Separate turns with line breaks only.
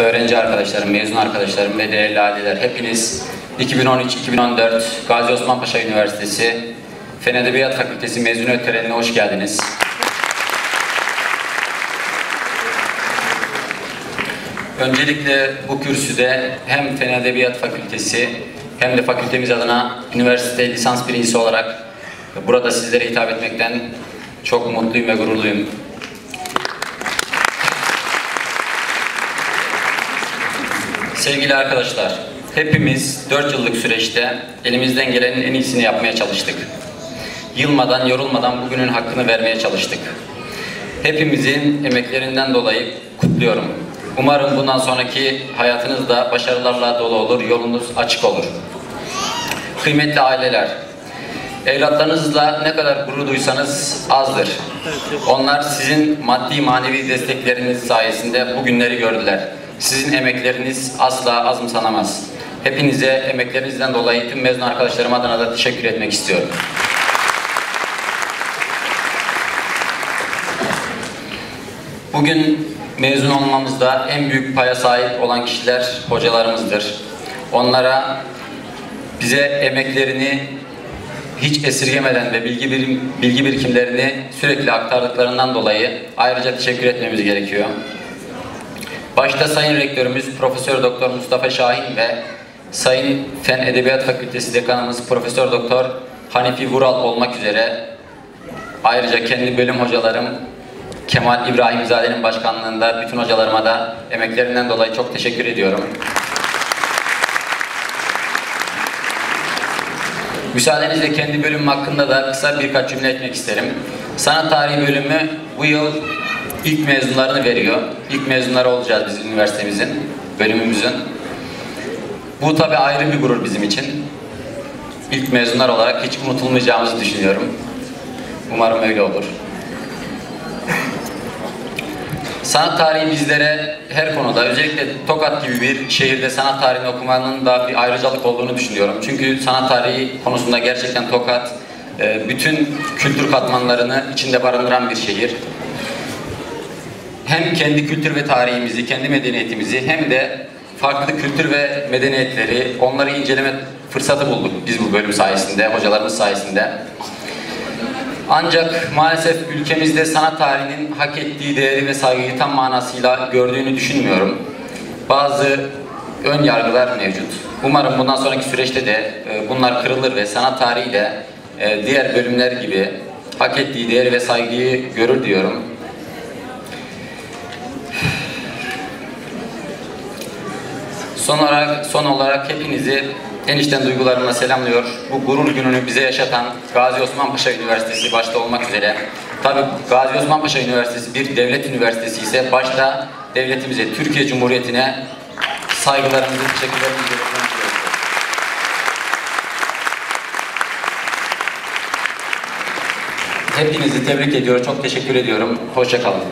öğrenci arkadaşlarım, mezun arkadaşlarım ve değerli aileler hepiniz 2013-2014 Gazi Osman Paşa Üniversitesi Fen Edebiyat Fakültesi mezuniyet törenine hoş geldiniz. Öncelikle bu kürsüde hem Fen Edebiyat Fakültesi hem de fakültemiz adına üniversite lisans birincisi olarak burada sizlere hitap etmekten çok mutluyum ve gururluyum. Sevgili arkadaşlar, hepimiz 4 yıllık süreçte elimizden gelenin en iyisini yapmaya çalıştık. Yılmadan, yorulmadan bugünün hakkını vermeye çalıştık. Hepimizin emeklerinden dolayı kutluyorum. Umarım bundan sonraki hayatınız da başarılarla dolu olur, yolunuz açık olur. Kıymetli aileler, evlatlarınızla ne kadar gurur duysanız azdır. Onlar sizin maddi manevi destekleriniz sayesinde bu günleri gördüler. Sizin emekleriniz asla azımsanamaz. Hepinize emeklerinizden dolayı tüm mezun arkadaşlarım adına da teşekkür etmek istiyorum. Bugün mezun olmamızda en büyük paya sahip olan kişiler hocalarımızdır. Onlara bize emeklerini hiç esirgemeden ve bilgi, birim, bilgi birikimlerini sürekli aktardıklarından dolayı ayrıca teşekkür etmemiz gerekiyor. Başta Sayın Rektörümüz Profesör Doktor Mustafa Şahin ve Sayın Fen Edebiyat Fakültesi Dekanımız Profesör Doktor Hanifi Vural olmak üzere ayrıca kendi bölüm hocalarım Kemal İbrahimzade'nin başkanlığında bütün hocalarıma da emeklerinden dolayı çok teşekkür ediyorum. Müsaadenizle kendi bölümüm hakkında da kısa birkaç cümle etmek isterim. Sanat tarihi bölümü bu yıl ilk mezunlarını veriyor. İlk mezunları olacağız biz üniversitemizin, bölümümüzün. Bu tabi ayrı bir gurur bizim için. İlk mezunlar olarak hiç unutulmayacağımızı düşünüyorum. Umarım öyle olur. Sanat tarihi bizlere her konuda, özellikle Tokat gibi bir şehirde sanat tarihini okumanın da bir ayrıcalık olduğunu düşünüyorum. Çünkü sanat tarihi konusunda gerçekten Tokat e, bütün kültür katmanlarını içinde barındıran bir şehir. Hem kendi kültür ve tarihimizi, kendi medeniyetimizi hem de farklı kültür ve medeniyetleri, onları inceleme fırsatı bulduk biz bu bölüm sayesinde, hocalarımız sayesinde. Ancak maalesef ülkemizde sanat tarihinin hak ettiği değeri ve saygıyı tam manasıyla gördüğünü düşünmüyorum. Bazı ön yargılar mevcut. Umarım bundan sonraki süreçte de e, bunlar kırılır ve sanat tarihi de e, diğer bölümler gibi hak ettiği değeri ve saygıyı görür diyorum. Son olarak, son olarak hepinizi en içten duygularımla selamlıyor. Bu gurur gününü bize yaşatan Gazi Osman Paşa Üniversitesi başta olmak üzere. Tabi Gazi Osman Paşa Üniversitesi bir devlet üniversitesi ise başta devletimize, Türkiye Cumhuriyeti'ne saygılarımızı, teşekkürlerimizi. Hepinizi tebrik ediyorum, çok teşekkür ediyorum. Hoşçakalın.